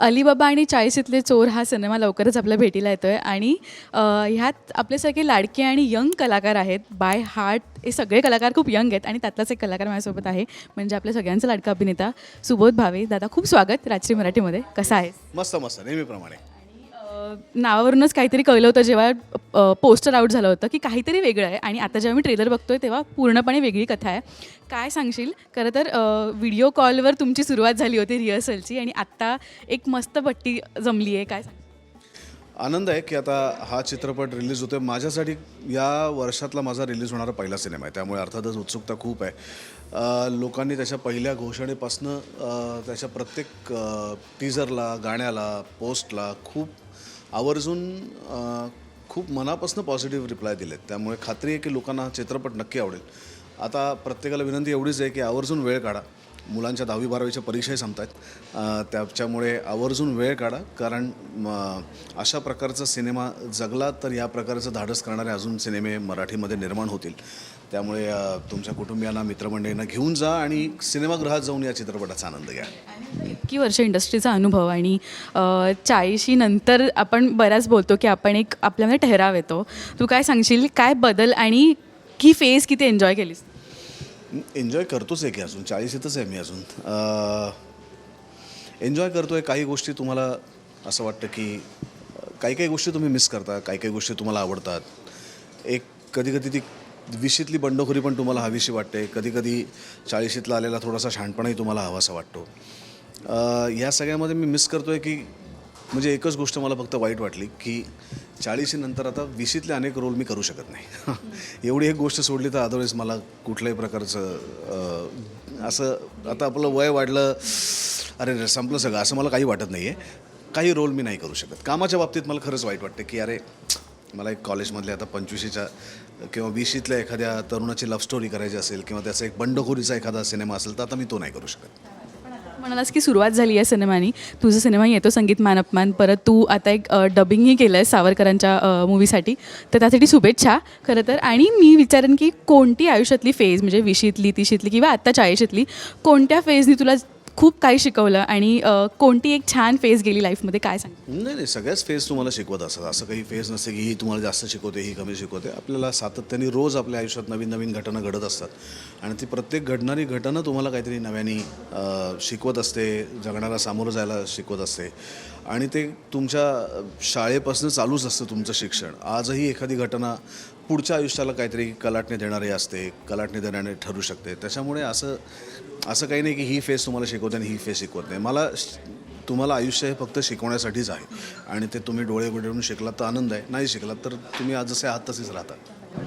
Alibaba आणि चाळीसीतले चोर हा सिनेमा लवकरच आपल्या भेटीला येतो आहे आणि अ, ह्यात आपल्यासारखे लाडके आणि यंग कलाकार आहेत. बाय हार्ट हे सगळे कलाकार खूप यंग आहेत आणि त्यातलाच एक कलाकार माझ्यासोबत आहे म्हणजे आपल्या सगळ्यांचा लाडका अभिनेता सुबोध भावे. दादा खूप स्वागत राजश्री मराठीमध्ये. कसा आहे मस्त मस्त. नेहमीप्रमाणे. नावावरूनच काहीतरी कळलं होतं जेव्हा पोस्टर आउट झालं होतं की काहीतरी वेगळं आहे. आणि आता जेव्हा मी ट्रेलर बघतोय तेव्हा पूर्णपणे वेगळी कथा आहे. काय सांगशील? खरं तर व्हिडिओ कॉलवर तुमची सुरुवात झाली होती रिहर्सलची आणि आत्ता एक मस्त पट्टी जमली आहे. काय आनंद आहे की आता हा चित्रपट रिलीज होतोय. माझ्यासाठी या वर्षातला माझा रिलीज होणारा पहिला सिनेमा आहे. त्यामुळे अर्थातच उत्सुकता खूप आहे. लोकांनी त्याच्या पहिल्या घोषणेपासनं त्याच्या प्रत्येक टीजरला गाण्याला पोस्टला खूप आवर्जून खूप मनापासून पॉझिटिव्ह रिप्लाय दिलेत. त्यामुळे खात्री आहे की लोकांना हा चित्रपट नक्की आवडेल. आता प्रत्येकाला विनंती एवढीच आहे की आवर्जून वेळ काढा. मुलांच्या दहावी बारावीच्या परीक्षाही संपत आहेत त्याच्यामुळे आवर्जून वेळ काढा. कारण म, अशा प्रकारचा सिनेमा जगला तर या प्रकारचं धाडस करणारे अजून सिनेमे मराठीमध्ये निर्माण होतील. त्यामुळे तुमच्या कुटुंबियांना मित्रमंडळींना घेऊन जा आणि सिनेमागृहात जाऊन या चित्रपटाचा आनंद घ्या. इतकी वर्ष इंडस्ट्रीचा अनुभव आणि चाळीशी नंतर आपण बऱ्याच बोलतो की आपण एक आपल्यामध्ये ठहराव येतो. तू काय सांगशील? काय बदल आणि की फेज किती एन्जॉय केलीस? एन्जॉय करतोच आहे की अजून. चाळीशीतच आहे मी अजून. एन्जॉय करतो आहे काही गोष्टी तुम्हाला असं वाटतं की काही काही गोष्टी तुम्ही मिस करता काही काही गोष्टी तुम्हाला आवडतात. एक कधी कधी ती विशीतली बंडखोरी पण तुम्हाला हवीशी वाटते. कधी कधी चाळीशीतला आलेला थोडासा शहाणपणाही तुम्हाला हवासा वाटतो. ह्या या सगळ्यामध्ये मी मिस करतोय की म्हणजे एकच गोष्ट मला फक्त वाईट वाटली की चाळीशी नंतर आता विशीतले अनेक रोल मी करू शकत नाही. एवढी एक गोष्ट सोडली तर अदरवाईज मला कुठल्याही प्रकारचं असं आता आपलं वय वाढलं अरे संपलं सगळं असं मला काही वाटत नाही आहे काही रोल मी नाही करू शकत. कामाच्या बाबतीत मला खरंच वाईट वाटते की अरे मला एक कॉलेजमधल्या आता पंचवीशीच्या किंवा वीशीतल्या एखाद्या तरुणाची लव्ह स्टोरी करायची असेल किंवा त्याचा एक बंडखोरीचा एखादा सिनेमा असेल तर आता मी तो नाही करू शकत. म्हणालास की सुरुवात झाली आहे सिनेमानी. तुझा सिनेमा येतो संगीत मान. अपमान परत तू आता एक डबिंगही केलं आहे सावरकरांच्या मूवीसाठी तर त्यासाठी शुभेच्छा. खरं तर आणि मी विचारेन की कोणती आयुष्यातली फेज म्हणजे विशीतली तिशीतली किंवा आत्ता चाळीशीतली कोणत्या फेजनी तुला खूप काही शिकवलं आणि अ, कोणती एक छान फेज गेली लाईफमध्ये काय सांग? नाही नाही सगळ्याच फेज तुम्हाला शिकवत असतात. असं काही फेज नसते की ही तुम्हाला जास्त शिकवते ही कमी शिकवते. आपल्याला सातत्याने रोज आपल्या आयुष्यात नवीन नवीन घटना घडत असतात. आणि ती प्रत्येक घडणारी घटना तुम्हाला काहीतरी नव्याने शिकवत असते जगण्याला सामोरं जायला शिकवत असते. आणि ते तुमच्या शाळेपासून चालूच असतं तुमचं शिक्षण. आजही एखादी घटना पुढच्या आयुष्याला काहीतरी कलाटणी देणारी असते कलाटणी देणारे ठरू शकते. त्याच्यामुळे असं असं काही नाही की ही फेस तुम्हाला शिकवते आणि ही फेस शिकवत नाही. मला श- तुम्हाला आयुष्य हे फक्त शिकवण्यासाठीच आहे. आणि ते तुम्ही डोळे उघडून शिकलात तर आनंद आहे. नाही शिकलात तर तुम्ही आज जसे आहात तसेच राहतात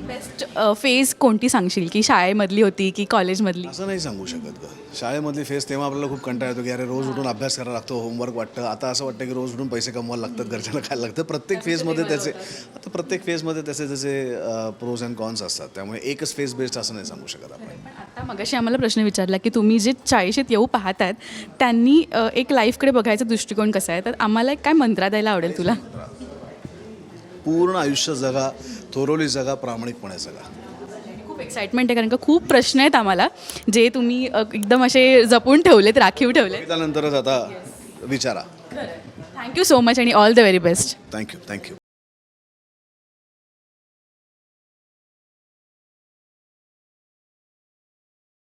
बेस्ट फेज कोणती सांगशील? की शाळेमधली होती की कॉलेजमधली? असं नाही सांगू शकत ग. शाळेमधली फेस तेव्हा आपल्याला खूप कंटाळा येतो की अरे रोज उठून अभ्यास करायला लागतो होमवर्क वाटतं. आता असं वाटतं की रोज उठून पैसे कमवायला लागतात घरच्यांना खायला लागतं. प्रत्येक फेजमध्ये त्याचे आता प्रत्येक फेजमध्ये त्याचे त्याचे प्रोज अँड कॉन्स असतात. त्यामुळे एकच फेज बेस्ड असं नाही सांगू शकत आपण. पण आता मगाशी आम्हाला प्रश्न विचारला की तुम्ही जे चाळीशीत येऊ पाहतात त्यांनी अ, एक लाईफकडे बघायचा दृष्टिकोन कसा आहे? तर आम्हाला एक काय मंत्रा द्यायला आवडेल तुला? पूर्ण आयुष्य जगा थोरवली जगा प्रामाणिकपणे जगा. खूप एक्साइटमेंट आहे कारण का खूप प्रश्न आहेत आम्हाला जे तुम्ही अ, एकदम असे जपून ठेवलेत राखीव ठेवले त्यानंतरच आता विचारा. थँक्यू सो मच आणि all the very best thank you thank you